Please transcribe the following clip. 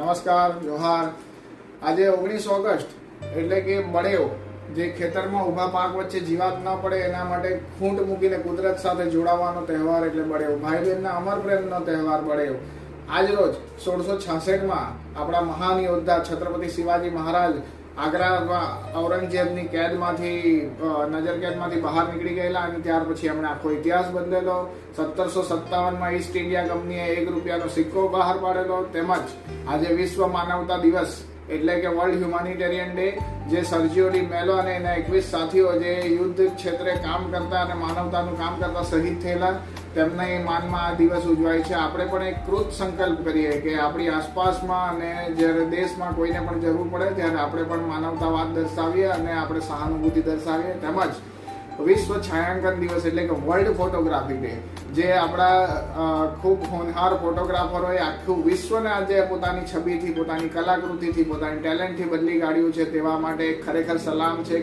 નમસ્કાર વ્યવહાર આજે ઓગણીસ ઓગસ્ટ એટલે કે મળ્યો, જે ખેતરમાં ઊભા પાક વચ્ચે જીવાત ન પડે એના માટે ખૂંટ મૂકીને કુદરત સાથે જોડાવાનો તહેવાર એટલે બળેવ ભાઈ બહેનના અમર પ્રેમનો તહેવાર બળ્યો આજ રોજ સોળસો છાસઠમાં આપણા મહાન યોદ્ધા છત્રપતિ શિવાજી મહારાજ આગ્રામાં ઔરંગઝેબની કેદમાંથી નજર કેદમાંથી બહાર નીકળી ગયેલા અને ત્યાર પછી એમણે આખો ઇતિહાસ બદલેલો. સત્તરસો સત્તાવનમાં ઈસ્ટ ઇન્ડિયા કંપનીએ એક રૂપિયાનો સિક્કો બહાર પાડેલો. તેમજ આજે વિશ્વ માનવતા દિવસ એટલે કે વર્લ્ડ હ્યુમાનિટેરિયન ડે જે સર્જીઓડી મેલો અને એના એકવીસ સાથીઓ જે યુદ્ધ ક્ષેત્રે કામ કરતા અને માનવતાનું કામ કરતા શહીદ થયેલા. તેમના માનમાં આ દિવસ ઉજવાય છે. આપણે પણ એક કૃત સંકલ્પ કરીએ કે આપણી આસપાસમાં અને જ્યારે દેશમાં કોઈને પણ જરૂર પડે ત્યારે આપણે પણ માનવતાવાદ દર્શાવીએ અને આપણે સહાનુભૂતિ દર્શાવીએ. તેમજ વિશ્વ છાયાંકન દિવસ એટલે કે વર્લ્ડ ફોટોગ્રાફી ડે, જે આપણા ખૂબ હોનહાર ફોટોગ્રાફરોએ આખું વિશ્વને આજે પોતાની છબીથી, પોતાની કલાકૃતિથી, પોતાની ટેલેન્ટથી બદલી કાઢ્યું છે. તેવા માટે ખરેખર સલામ છે.